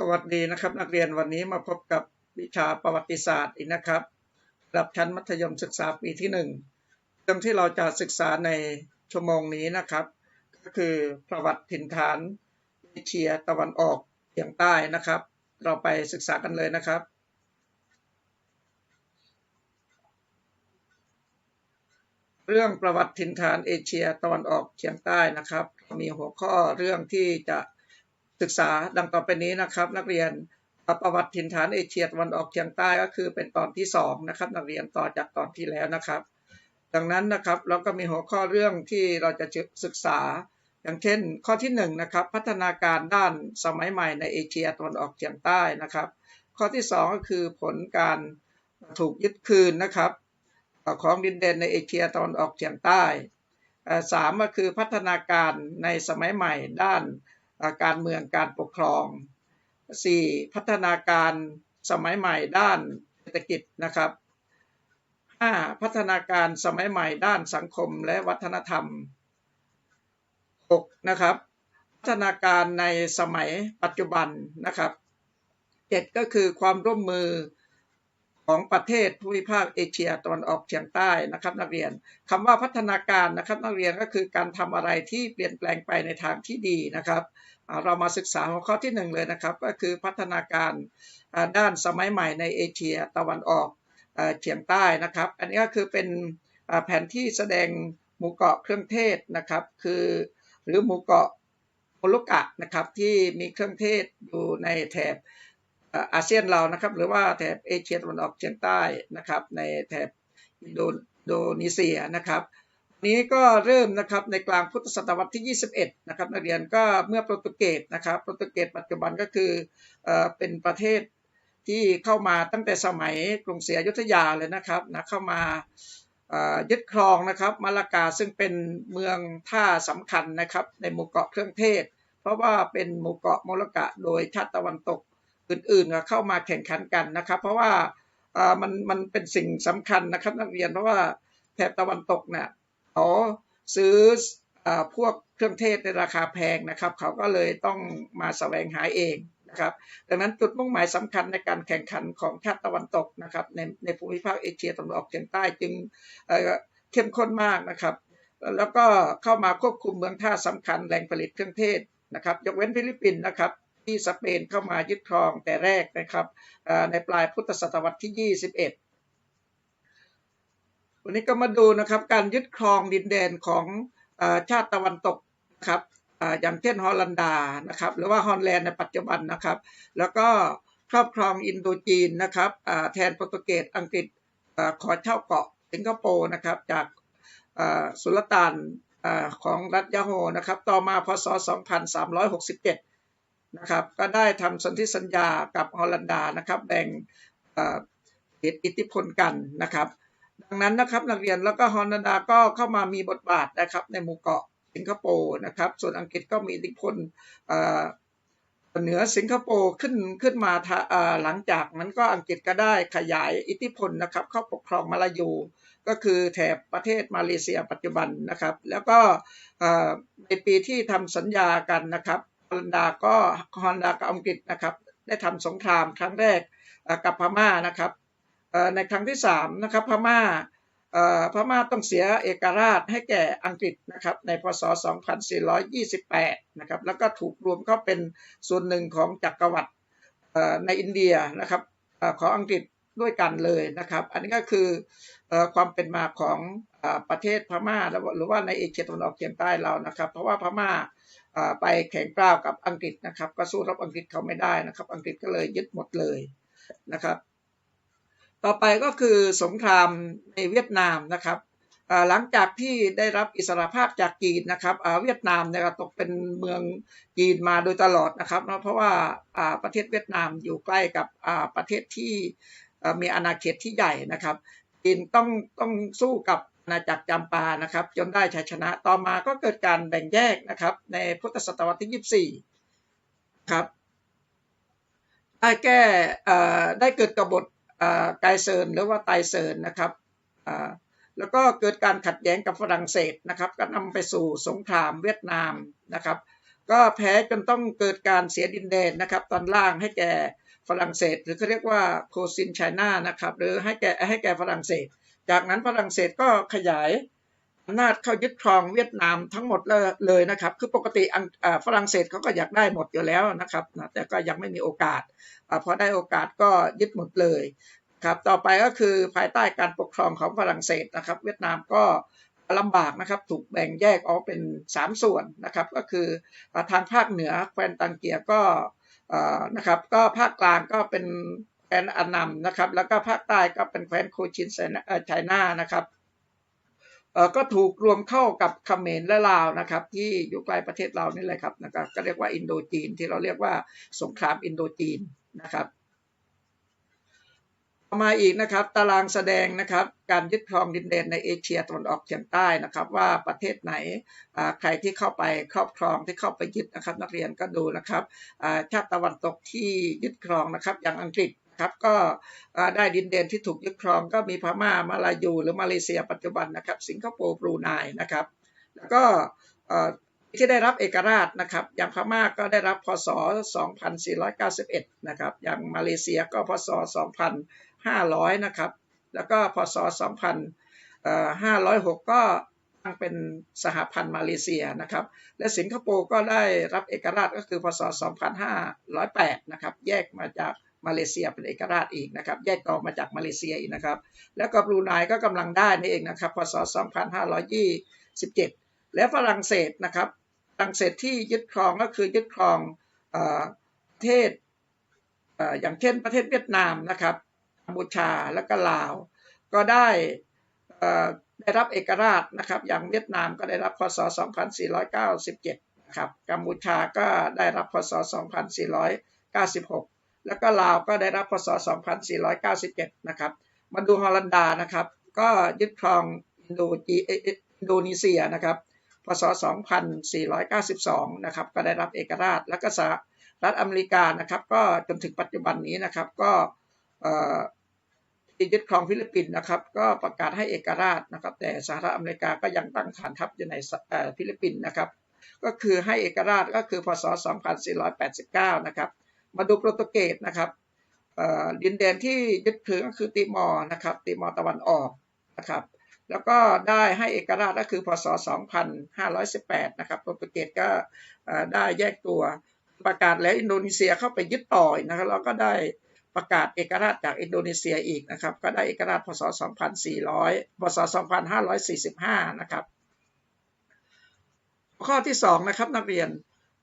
สวัสดีนะครับ นักเรียนวันนี้มาพบกับวิชาประวัติศาสตร์อีกนะครับระดับชั้นมัธยมศึกษาปีที่1เรื่องที่เราจะศึกษาในชั่วโมงนี้นะครับ ก็คือประวัติถิ่นฐานเอเชียตะวันออกเฉียงใต้นะครับ เราไปศึกษากันเลยนะครับเรื่องประวัติถิ่นฐานเอเชียตะวันออกเฉียงใต้นะครับ มีหัวข้อเรื่องที่จะ ศึกษาดังต่อไปนี้นะครับ นักเรียนประวัติถิ่นฐานเอเชียตะวันออกเฉียงใต้ก็คือเป็นตอนที่2นะครับนักเรียนต่อจากตอนที่แล้วนะครับ ดังนั้นนะครับเราก็มีหัวข้อเรื่องที่เราจะศึกษา อย่างเช่น ข้อที่1นะครับพัฒนาการด้านสมัยใหม่ในเอเชียตะวันออกเฉียงใต้นะครับ ข้อที่ 2 ก็คือผลการถูกยึดคืนนะครับของดินแดนในเอเชียตะวันออกเฉียงใต้สามก็คือพัฒนาการในสมัยใหม่ด้าน การเมืองการปกครอง 4. พัฒนาการสมัยใหม่ด้านเศรษฐกิจนะครับ 5. พัฒนาการสมัยใหม่ด้านสังคมและวัฒนธรรม 6. นะครับ พัฒนาการในสมัยปัจจุบันนะครับ 7. ก็คือความร่วมมือ ของประเทศภูมิภาคเอเชียตะวันออกเฉียงใต้นะครับ นักเรียนคำว่าพัฒนาการนะครับนักเรียนก็คือการทำอะไรที่เปลี่ยนแปลงไปในทางที่ดีนะครับ เรามาศึกษาหัวข้อที่ 1 เลยนะครับ ก็คือพัฒนาการด้านสมัยใหม่ในเอเชียตะวันออกเฉียงใต้นะครับ อันนี้ก็คือเป็นแผนที่แสดงหมู่เกาะเครื่องเทศนะครับ คือหรือหมู่เกาะโมลุกะนะครับที่มีเครื่องเทศอยู่ในแถบ อาเซียนเรานะครับ หรือว่าแถบเอเชียตะวันออกเฉียงใต้นะครับ ในแถบอินโดนีเซียนะครับนี้ก็เริ่มนะครับในกลางพุทธศตวรรษที่ 21 นะครับนักเรียนก็เมื่อโปรตุเกสนะครับโปรตุเกสปัจจุบันก็คือเป็นประเทศที่เข้ามาตั้งแต่สมัยกรุงศรีอยุธยาเลยนะครับนะเข้ามายึดครองนะครับมาลากาซึ่งเป็นเมืองท่าสำคัญนะครับในหมู่เกาะเครื่องเทศ เพราะว่าเป็นหมู่เกาะมลกะโดยชาติตะวันตก อื่นๆก็เข้ามาแข่งขันกันนะครับ เพราะว่ามันมันเป็นสิ่งสำคัญนะครับนักเรียนเพราะว่าแถบตะวันตกเนี่ยเขาซื้ออพวกเครื่องเทศในราคาแพงนะครับ เขาก็เลยต้องมาแสวงหาเองนะครับ ดังนั้นจุดมุ่งหมายสำคัญในการแข่งขันของชาติตะวันตกนะครับในในภูมิภาคเอเชียตะวันออกเฉียงใต้จึงเข้มข้นมากนะครับ แล้วก็เข้ามาควบคุมเมืองท่าสำคัญแหล่งผลิตเครื่องเทศนะครับ ยกเว้นฟิลิปปินส์นะครับ ที่สเปนเข้ามายึดครองแต่แรกนะครับในปลายพุทธศตวรรษที่ 21 วันนี้ก็มาดูนะครับการยึดครองดินแดนของชาติตะวันตกนะครับอย่างเช่นฮอลันดานะครับหรือว่าฮอลแลนด์ในปัจจุบันนะครับ แล้วก็ครอบครองอินโดจีนนะครับแทนโปรตุเกสอังกฤษขอเช่าเกาะสิงคโปร์นะครับจากสุลต่านของรัฐยาโฮนะครับ ต่อมาพศ 2367 นะครับก็ได้ทำสนธิสัญญากับฮอลันดานะครับแบ่งเหตุอิทธิพลกันนะครับดังนั้นนะครับนักเรียนแล้วก็ฮอลันดาก็เข้ามามีบทบาทนะครับในหมู่เกาะสิงคโปร์นะครับส่วนอังกฤษก็มีอิทธิพลเหนือสิงคโปร์ขึ้นขึ้นมาหลังจากนั้นก็อังกฤษก็ได้ขยายอิทธิพลนะครับเข้าปกครองมาลายู ก็คือแถบประเทศมาเลเซียปัจจุบันนะครับ แล้วก็ในปีที่ทำสัญญากันนะครับ อลันดาก็ฮอนดากับอังกฤษนะครับ ได้ทำสงครามครั้งแรกกับพม่านะครับในครั้งที่3นะครับพม่าพม่าต้องเสียเอกราชให้แก่อังกฤษนะครับในพศ 2428 นะครับแล้วก็ถูกรวมเข้าเป็นส่วนหนึ่งของจักรวรรดิในอินเดียนะครับของอังกฤษด้วยกันเลยนะครับ อันนี้ก็คือความเป็นมาของประเทศพม่าหรือว่าในเอเชียตะวันออกเฉียงใต้เรานะครับ เพราะว่าพม่า ไปแข่งกล้าวกับอังกฤษนะครับ ก็สู้รบอังกฤษเขาไม่ได้นะครับ อังกฤษก็เลยยึดหมดเลยนะครับ ต่อไปก็คือสงครามในเวียดนามนะครับหลังจากที่ได้รับอิสรภาพจากจีนนะครับเวียดนามเนี่ยตกเป็นเมืองจีนมาโดยตลอดนะครับเพราะว่าประเทศเวียดนามอยู่ใกล้กับประเทศที่มีอาณาเขตที่ใหญ่นะครับจีนต้องต้องสู้กับ ณาจักรจำปานะครับ จนได้ชัยชนะต่อมาก็เกิดการแบ่งแยกนะครับ ในพุทธศตวรรษที่ 24 ครับได้แก้ได้เกิดกบฏไกเซินหรือว่าไตเซินนะครับแล้วก็เกิดการขัดแย้งกับฝรั่งเศสนะครับ ก็นำไปสู่สงครามเวียดนามนะครับ ก็แพ้จนต้องเกิดการเสียดินแดนนะครับ ตอนล่างให้แก่ฝรั่งเศส หรือเขาเรียกว่าโคซินไชน่านะครับ หรือให้แก่ให้แก่ฝรั่งเศส จากนั้นฝรั่งเศสก็ขยายอำนาจเข้ายึดครองเวียดนามทั้งหมดเลยนะครับ คือปกติฝรั่งเศสเขาก็อยากได้หมดอยู่แล้วนะครับ แต่ก็ยังไม่มีโอกาสพอได้โอกาสก็ยึดหมดเลยครับต่อไปก็คือภายใต้การปกครองของฝรั่งเศสนะครับ เวียดนามก็ลำบากนะครับถูกแบ่งแยกออกเป็น 3 ส่วนนะครับ ก็คือทางภาคเหนือแคว้นตังเกียก็นะครับก็ภาคกลางก็เป็น แคว้นอันนำนะครับ แล้วก็ภาคใต้ก็เป็นแคว้นโคชินไชน่านะครับก็ถูกรวมเข้ากับเขมรและลาวนะครับ ที่อยู่ใกล้ประเทศเรานี่แหละครับนะครับก็เรียกว่าอินโดจีนที่เราเรียกว่าสงครามอินโดจีนนะครับมาอีกนะครับตารางแสดงนะครับการยึดครองดินแดนในเอเชียตะวันออกเฉียงใต้นะครับว่าประเทศไหนใครที่เข้าไปครอบครองที่เข้าไปยึดนะครับ นักเรียนก็ดูนะครับชาติตะวันตกที่ยึดครองนะครับอย่างอังกฤษ ครับก็ได้ดินแดนที่ถูกยึดครองก็มีพม่ามาลายูหรือมาเลเซียปัจจุบันนะครับ สิงคโปร์บรูไนนะครับ แล้วก็ที่ได้รับเอกราชนะครับ อย่างพม่าก็ได้รับพศ 2491 นะครับ อย่างมาเลเซียก็พศ 2500 นะครับ แล้วก็พศ 2506 ก็ตั้งเป็นสหพันธ์มาเลเซียนะครับ และสิงคโปร์ก็ได้รับเอกราชก็คือพศ 2508 นะครับ แยกมาจาก มาเลเซียเป็นเอกราชอีกนะครับแยกต่อมาจากมาเลเซียอีกนะครับ แล้วก็บรูไนก็กำลังได้นี่เองนะครับพศ 2527 และฝรั่งเศสนะครับฝรั่งเศสที่ยึดครองก็คือยึดครองประเทศอย่างเช่นประเทศเวียดนามนะครับกัมพูชาและก็ลาว ก็ได้ได้รับเอกราชนะครับ อย่างเวียดนามก็ได้รับพศ 2497 นะครับ กัมพูชาก็ได้รับพศ 2496 แล้วก็ลาวก็ได้รับพศ 2497 นะครับ มาดูฮอลันดานะครับ ก็ยึดครองอินโดจีอินโดนีเซียนะครับ พศ 2492 นะครับ ก็ได้รับเอกราช แล้วก็สหรัฐอเมริกานะครับ ก็จนถึงปัจจุบันนี้นะครับ ก็ยึดครองฟิลิปปินส์นะครับ ก็ประกาศให้เอกราชนะครับ แต่สหรัฐอเมริกาก็ยังตั้งฐานทัพอยู่ในฟิลิปปินส์นะครับ ก็คือให้เอกราชก็คือ พศ 2489 นะครับ มาดูโปรตุเกสนะครับดินแดนที่ยึดถือก็คือติมอร์นะครับติมอร์ตะวันออกนะครับแล้วก็ได้ให้เอกราชก็คือพศ 2518 นะครับโปรตุเกสก็ได้แยกตัวประกาศแล้วอินโดนีเซียเข้าไปยึดต่อยนะครับแล้วก็ได้ประกาศเอกราชจากอินโดนีเซียอีกนะครับ ก็ได้เอกราชพศ 2400 พศ 2545 นะครับ ข้อที่ 2 นะครับนักเรียน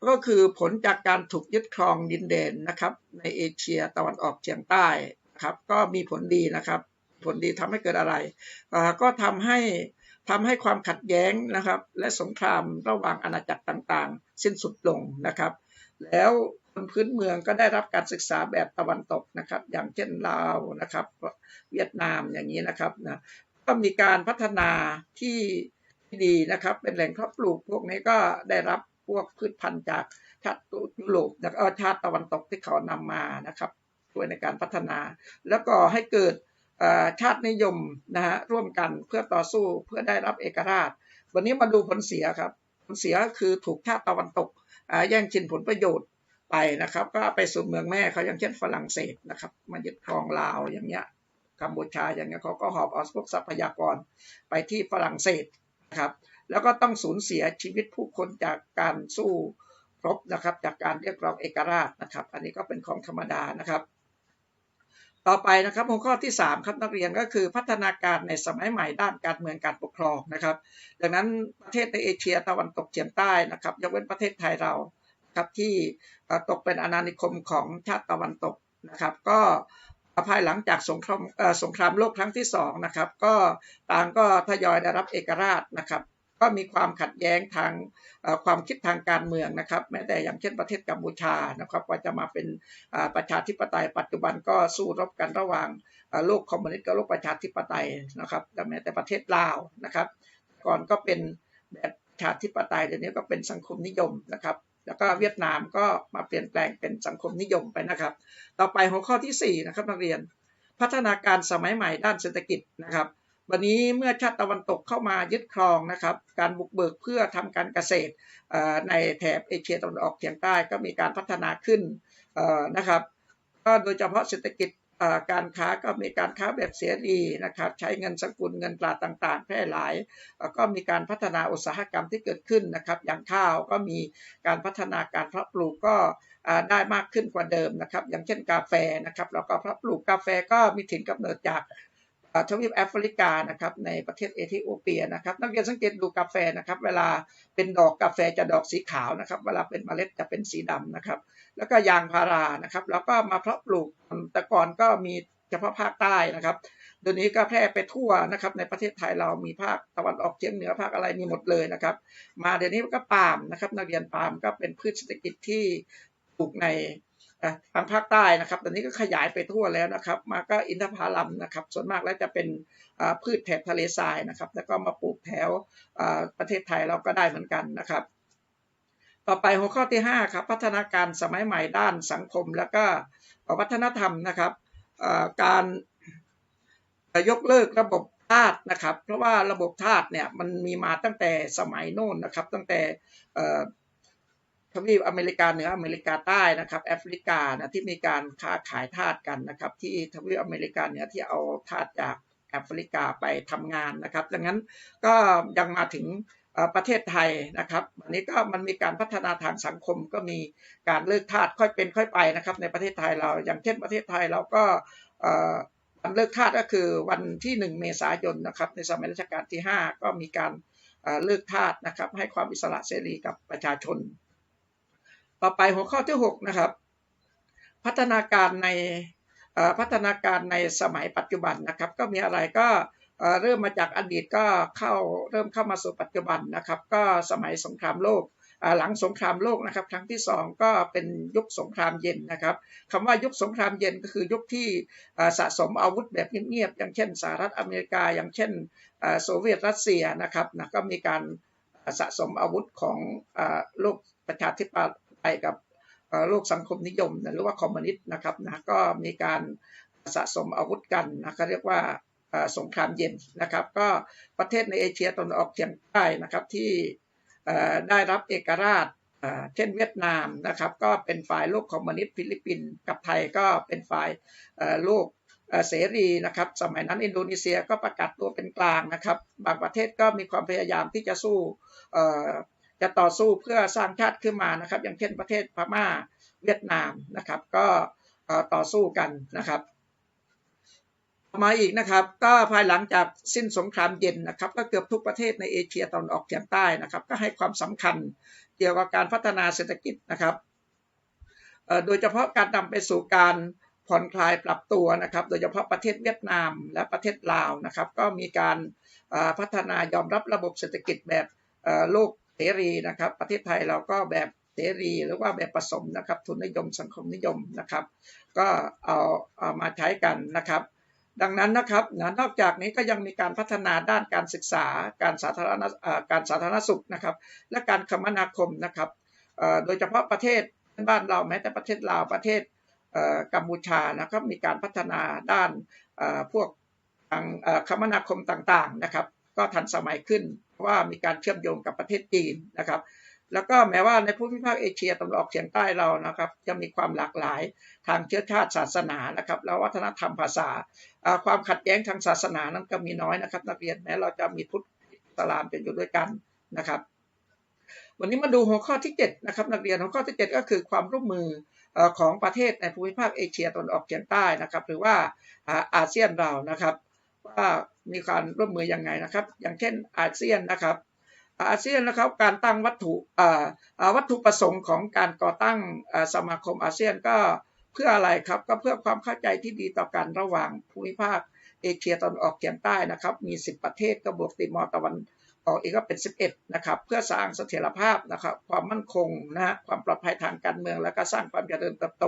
ก็คือผลจากการถูกยึดครองดินแดนนะครับในเอเชียตะวันออกเฉียงใต้ครับก็มีผลดีนะครับ ผลดีทำให้เกิดอะไร ก็ทำให้ทำให้ความขัดแย้งนะครับ และสงครามระหว่างอาณาจักรต่างๆ สิ้นสุดลงนะครับ แล้วคนพื้นเมืองก็ได้รับการศึกษาแบบตะวันตกนะครับ อย่างเช่นลาวนะครับ เวียดนามอย่างนี้นะครับนะก็มีการพัฒนาที่ดีนะครับ เป็นแหล่งเพาะปลูกพวกนี้ก็ได้รับ พวกพืชพันธุ์จากชาติยุโรปแลวชาติตะวันตกที่เขานำมานะครับช่วยในการพัฒนา แล้วก็ให้เกิดชาตินิยมนะฮะร่วมกันเพื่อต่อสู้เพื่อได้รับเอกราช วันนี้มาดูผลเสียครับ ผลเสียคือถูกชาติตะวันตกแย่งชิงผลประโยชน์ไปนะครับ ก็ไปสู่เมืองแม่เขาอย่างเช่นฝรั่งเศสนะครับมายึดครองลาวอย่างเงี้ยกัมพูชาอย่างเงี้ยเขาก็หอบเอาพวกทรัพยากรไปที่ฝรั่งเศสนะครับ แล้วก็ต้องสูญเสียชีวิตผู้คนจากการสู้รบนะครับจากการเรียกร้องเอกราชนะครับ อันนี้ก็เป็นของธรรมดานะครับ ต่อไปนะครับหัวข้อที่ 3 ครับนักเรียนก็คือพัฒนาการในสมัยใหม่ด้านการเมืองการปกครองนะครับ ดังนั้นประเทศในเอเชียตะวันตกเฉียงใต้นะครับยกเว้นประเทศไทยเราครับที่ตกเป็นอาณานิคมของชาติตะวันตกนะครับ ก็ภายหลังจากสงครามสงครามโลกครั้งที่2นะครับก็ต่างก็ทยอยได้รับเอกราชนะครับ ก็มีความขัดแย้งทางความคิดทางการเมืองนะครับ แม้แต่อย่างเช่นประเทศกัมพูชานะครับว่าจะมาเป็นประชาธิปไตยปัจจุบันก็สู้รบกันระหว่างโลกคอมมิวนิสต์กับโลกประชาธิปไตยนะครับแม้แต่ประเทศลาวนะครับ ก่อนก็เป็นแบบประชาธิปไตยเดี๋ยวนี้ก็เป็นสังคมนิยมนะครับ แล้วก็เวียดนามก็มาเปลี่ยนแปลงเป็นสังคมนิยมไปนะครับ ต่อไปหัวข้อที่4นะครับนักเรียน พัฒนาการสมัยใหม่ด้านเศรษฐกิจนะครับ วันนี้เมื่อชาติตะวันตกเข้ามายึดครองนะครับ การบุกเบิกเพื่อทำการเกษตรในแถบเอเชียตะวันออกเฉียงใต้ก็มีการพัฒนาขึ้นนะครับก็โดยเฉพาะเศรษฐกิจการค้าก็มีการค้าแบบเสรีนะครับ ใช้เงินสกุลเงินตราต่าง ๆ แพร่หลาย ก็มีการพัฒนาอุตสาหกรรมที่เกิดขึ้นนะครับ อย่างข้าวก็มีการพัฒนาการเพาะปลูกก็ได้มากขึ้นกว่าเดิมนะครับ อย่างเช่นกาแฟนะครับแล้วก็เพาะปลูกกาแฟก็มีถิ่นกำเนิดจาก ทวีปแอฟริกานะครับในประเทศเอธิโอเปียนะครับนักเรียนสังเกตดูกาแฟนะครับเวลาเป็นดอกกาแฟจะดอกสีขาวนะครับเวลาเป็นเมล็ดจะเป็นสีดำนะครับแล้วก็ยางพารานะครับแล้วก็มาเพาะปลูกแต่ก่อนก็มีเฉพาะภาคใต้นะครับเดี๋ยวนี้ก็แพร่ไปทั่วนะครับในประเทศไทยเรามีภาคตะวันออกเฉียงเหนือภาคอะไรมีหมดเลยนะครับมาเดี๋ยวนี้ก็ปาล์มนะครับนักเรียนปาล์มก็เป็นพืชเศรษฐกิจที่ปลูกใน ทางภาคใต้นะครับตอนนี้ก็ขยายไปทั่วแล้วนะครับ มาก็อินทผลัมนะครับ ส่วนมากแล้วจะเป็นพืชแถบทะเลทรายนะครับ แล้วก็มาปลูกแถวประเทศไทยเราก็ได้เหมือนกันนะครับ ต่อไปหัวข้อที่5ครับพัฒนาการสมัยใหม่ด้านสังคม แล้วก็วัฒนธรรมนะครับการยกเลิกระบบทาสนะครับ เพราะว่าระบบทาสเนี่ยมันมีมาตั้งแต่สมัยโน้นนะครับ ตั้งแต่ ทวีปอเมริกาเหนืออเมริกาใต้นะครับแอฟริกานะที่มีการค้าขายทาสกันนะครับ ที่ทวีปอเมริกาเหนือที่เอาทาสจากแอฟริกาไปทำงานนะครับ ดังนั้นก็ยังมาถึงประเทศไทยนะครับวันนี้ก็มันมีการพัฒนาทางสังคมก็มีการเลิกทาสค่อยเป็นค่อยไปนะครับ ในประเทศไทยเราอย่างเช่นประเทศไทยเราก็วันเลิกทาสก็คือวันที่ 1 เมษายนนะครับ ในสมัยรัชกาลที่ 5 ก็มีการเลิกทาสนะครับ ให้ความอิสระเสรีกับประชาชน ต่อไปหัวข้อที่ 6 นะครับ พัฒนาการในพัฒนาการในสมัยปัจจุบันนะครับ ก็มีอะไรก็เริ่มมาจากอดีตก็เข้าเริ่มเข้ามาสู่ปัจจุบันนะครับ ก็สมัยสงครามโลกหลังสงครามโลกนะครับ ครั้งที่ 2 ก็เป็นยุคสงครามเย็นนะครับคำว่ายุคสงครามเย็นก็คือยุคที่สะสมอาวุธแบบเงียบๆอย่างเช่นสหรัฐอเมริกา อย่างเช่นโซเวียตรัสเซียนะครับนะก็มีการสะสมอาวุธของโลกประชาธิป ไตยกับโลกสังคมนิยมหรือว่าคอมมิวนิสต์นะครับนะก็มีการสะสมอาวุธกันนะก็เรียกว่าสงครามเย็นนะครับ ก็ประเทศในเอเชียตะวันออกเฉียงใต้นะครับที่ได้รับเอกราชเช่นเวียดนามนะครับ ก็เป็นฝ่ายโลกคอมมิวนิสต์ฟิลิปปินส์กับไทยก็เป็นฝ่ายโลกเสรีนะครับ สมัยนั้นอินโดนีเซียก็ประกาศตัวเป็นกลางนะครับ บางประเทศก็มีความพยายามที่จะสู้ จะต่อสู้เพื่อสร้างชาติขึ้นมานะครับ อย่างเช่นประเทศพม่าเวียดนามนะครับ ก็ต่อสู้กันนะครับมาอีกนะครับก็ภายหลังจากสิ้นสงครามเย็นนะครับ ก็เกือบทุกประเทศในเอเชียตะวันออกเฉียงใต้นะครับ ก็ให้ความสำคัญเกี่ยวกับการพัฒนาเศรษฐกิจนะครับโดยเฉพาะการนำไปสู่การผ่อนคลายปรับตัวนะครับ โดยเฉพาะประเทศเวียดนามและประเทศลาวนะครับ ก็มีการพัฒนายอมรับระบบเศรษฐกิจแบบโลก เสรีนะครับ ประเทศไทยเราก็แบบเสรีหรือว่าแบบผสมนะครับ ทุนนิยมสังคมนิยมนะครับ ก็เอาเอามาใช้กันนะครับ ดังนั้นนะครับนอกจากนี้ก็ยังมีการพัฒนาด้านการศึกษา การสาธารณการสาธารณสุขนะครับ และการคมนาคมนะครับโดยเฉพาะประเทศบ้านเราแม้แต่ประเทศลาวประเทศกัมพูชานะครับมีการพัฒนาด้านพวกทางคมนาคมต่างๆนะครับ ก็ทันสมัยขึ้นเพราะว่ามีการเชื่อมโยงกับประเทศจีนนะครับ แล้วก็แม้ว่าในภูมิภาคเอเชียตะวันออกเฉียงใต้เรานะครับ จะมีความหลากหลายทางเชื้อชาติศาสนานะครับ แล้ววัฒนธรรมภาษา ความขัดแย้งทางศาสนานั้นก็มีน้อยนะครับ นักเรียนแม้เราจะมีพุทธสลามจะอยู่ด้วยกันนะครับ วันนี้มาดูหัวข้อที่7นะครับนักเรียนหัวข้อที่ 7 ก็คือความร่วมมือของประเทศในภูมิภาคเอเชียตะวันออกเฉียงใต้นะครับ หรือว่าอาเซียนเรานะครับว่า มีการร่วมมือยังไงนะครับ อย่างเช่นอาเซียนนะครับอาเซียนนะครับการตั้งวัตถุวัตถุประสงค์ของการก่อตั้งสมาคมอาเซียนก็เพื่ออะไรครับก็เพื่อความเข้าใจที่ดีต่อกันระหว่างภูมิภาคเอเชียตะวันออกเฉียงใต้นะครับ มี 10 ประเทศก็บวกติมอร์ตะวันออกอีกก็เป็น 11 นะครับ เพื่อสร้างเสถียรภาพนะครับ ความมั่นคงนะฮะความปลอดภัยทางการเมือง และก็สร้างความเจริญเติบโต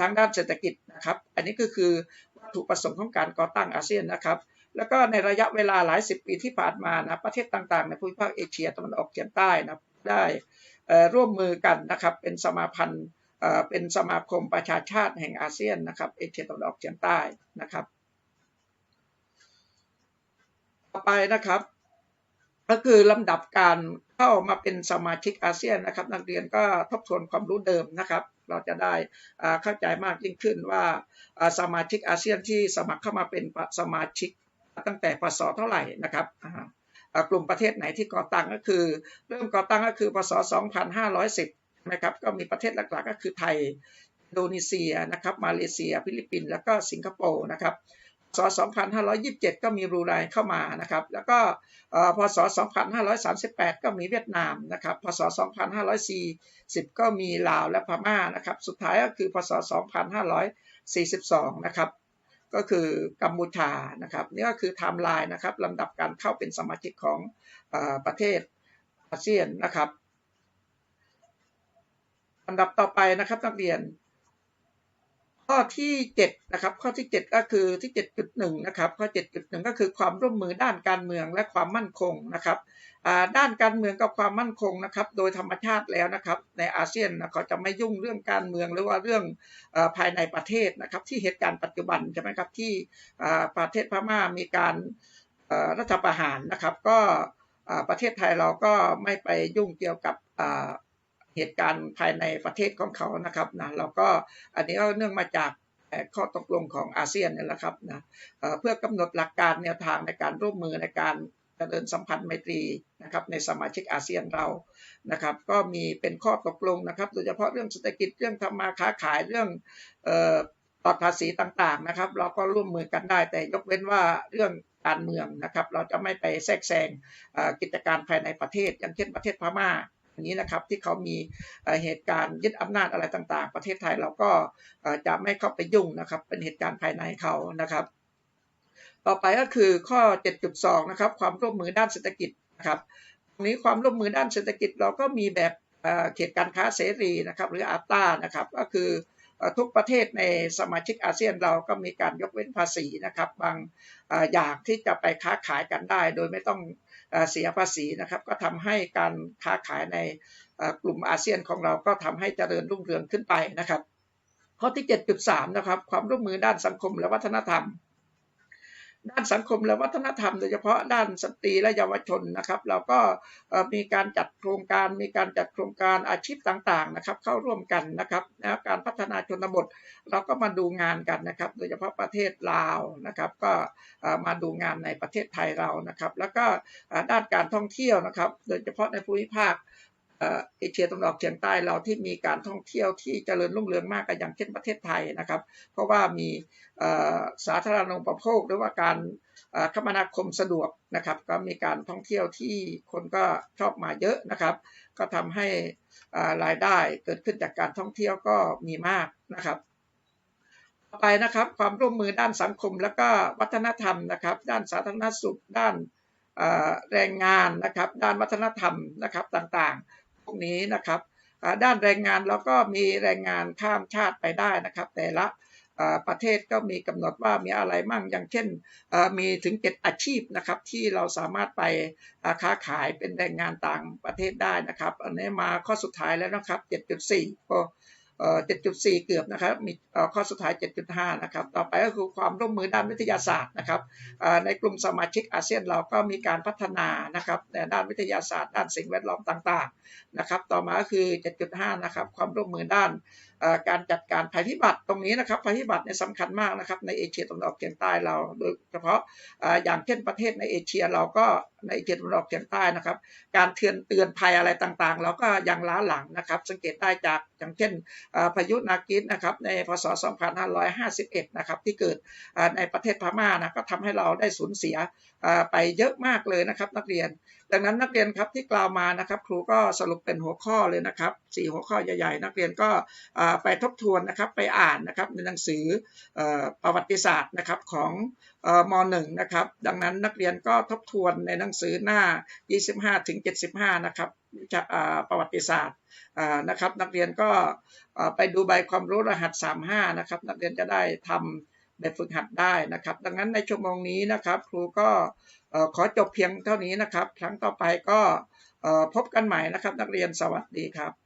ทางด้านเศรษฐกิจนะครับ อันนี้ก็คือวัตถุประสงค์ของการก่อตั้งอาเซียนนะครับ แล้วก็ในระยะเวลาหลายสิบปีที่ผ่านมานะประเทศต่างๆ ในภูมิภาคเอเชียตะวันออกเฉียงใต้นะได้ร่วมมือกันนะครับเป็นสมาพันธ์เป็นสมาคมประชาชาติแห่งอาเซียนนะครับเอเชียตะวันออกเฉียงใต้นะครับต่อไปนะครับ ก็คือลำดับการเข้ามาเป็นสมาชิกอาเซียนนะครับ นักเรียนก็ทบทวนความรู้เดิมนะครับ เราจะได้เข้าใจมากยิ่งขึ้นว่าสมาชิกอาเซียนที่สมัครเข้ามาเป็นสมาชิก ตั้งแต่ปศเท่าไหร่นะครับกลุ่มประเทศไหนที่ก่อตั้งก็คือ เริ่มก่อตั้งก็คือปศ2510นะครับก็มีประเทศหลักๆก็คือไทยอินโดนีเซียนะครับมาเลเซีย ฟิลิปปินส์แล้วก็สิงคโปร์นะครับศ2527 ก็มีบรูไนเข้ามานะครับ แล้วก็พศ 2538 ก็มีเวียดนามนะครับ พศ 2540 ก็มีลาวและพม่านะครับ สุดท้ายก็คือพศ 2542 นะครับ ก็คือกัมพูชานะครับนี่ก็คือไทม์ไลน์นะครับลำดับการเข้าเป็นสมาชิกของประเทศอาเซียนนะครับลำดับต่อไปนะครับนักเรียน ข้อที่7นะครับข้อที่ 7 ก็คือที่ 7.1 นะครับข้อ 7.1 ก็คือความร่วมมือด้านการเมืองและความมั่นคงนะครับ ด้านการเมืองกับความมั่นคงนะครับ โดยธรรมชาติแล้วนะครับ ในอาเซียนนะเขาจะไม่ยุ่งเรื่องการเมืองหรือว่าเรื่องภายในประเทศนะครับ ที่เหตุการณ์ปัจจุบันใช่ไหมครับที่ประเทศพม่ามีการรัฐประหารนะครับ ก็ประเทศไทยเราก็ไม่ไปยุ่งเกี่ยวกับเหตุการณ์ภายในประเทศของเขานะครับนะเราก็อันนี้ก็เนื่องมาจากข้อตกลงของอาเซียนนี่แหละครับนะเพื่อกำหนดหลักการแนวทางในการร่วมมือในการ ดำเนินสัมพันธ์ไมตรีนะครับในสมาชิกอาเซียนเรานะครับก็มีเป็นข้อตกลงนะครับโดยเฉพาะเรื่องเศรษฐกิจเรื่องทำมาค้าขายเรื่องปลอดภาษีต่างๆนะครับ เราก็ร่วมมือกันได้แต่ยกเว้นว่าเรื่องการเมืองนะครับเราจะไม่ไปแทรกแซงกิจการภายในประเทศ อย่างเช่นประเทศพม่าอันนี้นะครับที่เขามีเหตุการณ์ยึดอำนาจอะไรต่างๆ ประเทศไทยเราก็จะไม่เข้าไปยุ่งนะครับเป็นเหตุการณ์ภายในเขานะครับ ต่อไปก็คือข้อ 7.2 นะครับ ความร่วมมือด้านเศรษฐกิจนะครับตรงนี้ความร่วมมือด้านเศรษฐกิจเราก็มีแบบเขตการค้าเสรีนะครับ หรืออาต้านะครับ ก็คือทุกประเทศในสมาชิกอาเซียนเราก็มีการยกเว้นภาษีนะครับ บางอย่างที่จะไปค้าขายกันได้ โดยไม่ต้องเสียภาษีนะครับ ก็ทำให้การค้าขายในกลุ่มอาเซียนของเราก็ทำให้เจริญรุ่งเรืองขึ้นไปนะครับ ข้อที่ 7.3 นะครับ ความร่วมมือด้านสังคมและวัฒนธรรม ด้านสังคมและวัฒนธรรมโดยเฉพาะด้านสตรีและเยาวชนนะครับ เราก็มีการจัดโครงการมีการจัดโครงการอาชีพต่างๆนะครับ เข้าร่วมกันนะครับนะการพัฒนาชนบทเราก็มาดูงานกันนะครับ โดยเฉพาะประเทศลาวนะครับ ก็มาดูงานในประเทศไทยเรานะครับ แล้วก็ด้านการท่องเที่ยวนะครับ โดยเฉพาะในภูมิภาค เอเชียตะวันออกเฉียงใต้เราที่มีการท่องเที่ยวที่เจริญรุ่งเรืองมากกันอย่างเช่นประเทศไทยนะครับ เพราะว่ามีสาธารณูปโภคหรือว่าการคมนาคมสะดวกนะครับ ก็มีการท่องเที่ยวที่คนก็ชอบมาเยอะนะครับ ก็ทำให้รายได้เกิดขึ้นจากการท่องเที่ยวก็มีมากนะครับต่อไปนะครับความร่วมมือด้านสังคมและก็วัฒนธรรมนะครับ ด้านสาธารณสุข ด้านแรงงานนะครับ ด้านวัฒนธรรมนะครับต่างๆ พวกนี้นะครับด้านแรงงานเราก็มีแรงงานข้ามชาติไปได้นะครับ แต่ละประเทศก็มีกำหนดว่ามีอะไรมั่งอย่างเช่นมีถึงเจ็ดอาชีพนะครับที่เราสามารถไปค้าขายเป็นแรงงานต่างประเทศได้นะครับ อันนี้มาข้อสุดท้ายแล้วนะครับ 7.4ก็ 7.4 เกือบนะครับ มีข้อสุดท้าย 7.5 นะครับ ต่อไปก็คือความร่วมมือด้านวิทยาศาสตร์นะครับ ในกลุ่มสมาชิกอาเซียนเราก็มีการพัฒนานะครับในด้านวิทยาศาสตร์ ด้านสิ่งแวดล้อมต่างๆ นะครับ ต่อมาก็คือ 7.5 นะครับ ความร่วมมือด้าน การจัดการภัยพิบัติตรงนี้นะครับภัยพิบัติเนี่ยสำคัญมากนะครับในเอเชียตะวันออกเฉียงใต้เรา โดยเฉพาะอย่างเช่นประเทศในเอเชียเราก็ในเอเชียตะวันออกเฉียงใต้นะครับ การเตือนเตือนภัยอะไรต่างๆ เราก็ยังล้าหลังนะครับ สังเกตได้จากอย่างเช่นพายุนากิสนะครับในพศ 2551 นะครับที่เกิดในประเทศพม่านะก็ทำให้เราได้สูญเสียไปเยอะมากเลยนะครับนักเรียน ดังนั้นนักเรียนครับที่กล่าวมานะครับ ครูก็สรุปเป็นหัวข้อเลยนะครับ4หัวข้อใหญ่ๆ นักเรียนก็ไปทบทวนนะครับไปอ่านนะครับในหนังสือประวัติศาสตร์นะครับของม .1 นะครับดังนั้นนักเรียนก็ทบทวนในหนังสือหน้า 25 ถึง 75 นะครับจากประวัติศาสตร์นะครับ นักเรียนก็ไปดูใบความรู้รหัส 35 นะครับ นักเรียนจะได้ทำแบบฝึกหัดได้นะครับ ดังนั้นในชั่วโมงนี้นะครับ ครูก็ขอจบเพียงเท่านี้นะครับ ครั้งต่อไปก็พบกันใหม่นะครับ นักเรียนสวัสดีครับ